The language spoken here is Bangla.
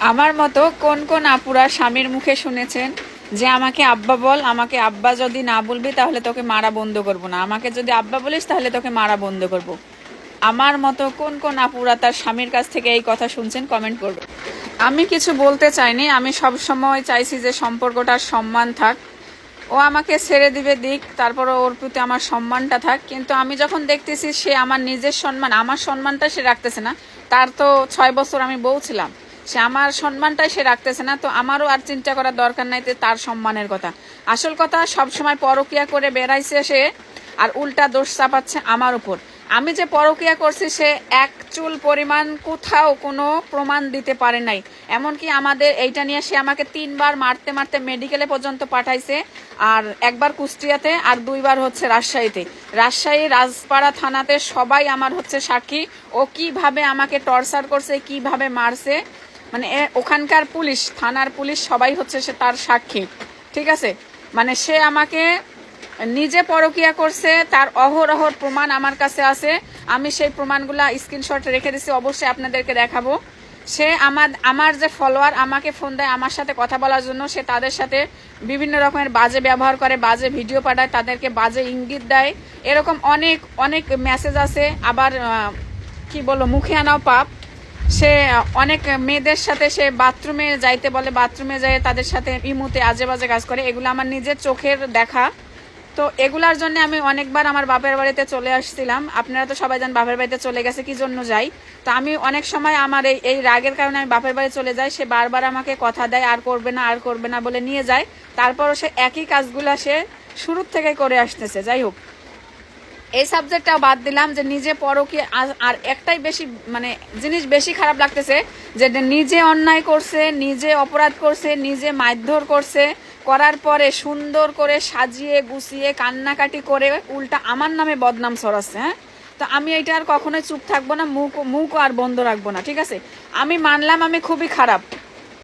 আমার মতো কোন কোন আপুরা স্বামীর মুখে শুনেছেন যে আমাকে আব্বা বল, আমাকে আব্বা যদি না বলবি তাহলে তোকে মারা বন্ধ করব না। আমাকে যদি আব্বা বলিস তাহলে তোকে মারা বন্ধ করব। আমার মতো কোন কোন আপুরা তার স্বামীর কাছ থেকে এই কথা শুনছেন কমেন্ট করবে। আমি কিছু বলতে চাইনি, আমি সব সময় চাইছি যে সম্পর্কটার সম্মান থাক। ও আমাকে ছেড়ে দিবে দিক তারপরে ওর প্রতি আমার সম্মানটা থাক। কিন্তু আমি যখন দেখতেছি সে আমার নিজের সম্মান, আমার সম্মানটা সে রাখতেছে না, তার তো ছয় বছর আমি বউ ছিলাম। সে আমার সম্মানটাই সে রাখতেছে না, তো আমারও আর চিন্তা করার দরকার নাই তার সম্মানের কথা। আসল কথা সব সময় পরকিয়া করে বেড়াইছে সে আর উল্টা দোষ চাপাচ্ছে আমার উপর। আমি যে পরকিয়া করছি, সে এক চুল পরিমাণ কোথাও কোনো প্রমাণ দিতে পারে নাই। এমনকি আমাদের এইটা নিয়ে সে আমাকে তিনবার মারতে মারতে মেডিকেলে পর্যন্ত পাঠাইছে, আর একবার কুষ্টিয়াতে আর দুইবার হচ্ছে রাজশাহীতে। রাজশাহী রাজপাড়া থানাতে সবাই আমার হচ্ছে সাক্ষী। ও কীভাবে আমাকে টর্চার করছে, কীভাবে মারছে মানে ওখানকার পুলিশ, থানার পুলিশ সবাই হচ্ছে সে তার সাক্ষী, ঠিক আছে? মানে সে আমাকে নিজে পরকিয়া করছে, তার অহরহর প্রমাণ আমার কাছে আছে, আমি সেই প্রমাণগুলা স্ক্রিনশট রেখে দিছি, অবশ্যই আপনাদেরকে দেখাবো। সে আমার আমার যে ফলোয়ার আমাকে ফোন দেয় আমার সাথে কথা বলার জন্য, সে তাদের সাথে বিভিন্ন রকমের বাজে ব্যবহার করে, বাজে ভিডিও পাঠায়, তাদেরকে বাজে ইঙ্গিত দেয়। এরকম অনেক অনেক মেসেজ আছে, আবার কি বলব, মুখে আনাও পাপ। সে, অনেক মেয়েদের সাথে সে বাথরুমে যাইতে বলে, বাথরুমে যায় তাদের সাথে ইমুতে আজে বাজে কাজ করে। এগুলো আমার নিজের চোখের দেখা। তো এগুলার জন্য আমি অনেকবার আমার বাপের বাড়িতে চলে আসছিলাম। আপনারা তো সবাই জান বাপের বাড়িতে চলে গেছে, কি জন্য যাই? তো আমি অনেক সময় আমার এই এই রাগের কারণে আমি বাপের বাড়ি চলে যাই। সে বারবার আমাকে কথা দেয়, আর করবে না, আর করবে না বলে নিয়ে যায়। তারপরও সে একই কাজগুলা সে শুরুর থেকে করে আসতেছে। যাই হোক এই সাবজেক্টটা বাদ দিলাম যে নিজে পরকে আর একটাই বেশি মানে জিনিস বেশি খারাপ লাগতেছে যে নিজে অন্যায় করছে, নিজে অপরাধ করছে, নিজে মারধর করছে, করার পরে সুন্দর করে সাজিয়ে গুছিয়ে কান্নাকাটি করে উল্টা আমার নামে বদনাম ছড়াচ্ছে হ্যাঁ? তো আমি এটা আর কখনোই চুপ থাকব না, মুখ মুখ আর বন্ধ রাখব না, ঠিক আছে? আমি মানলাম আমি খুবই খারাপ।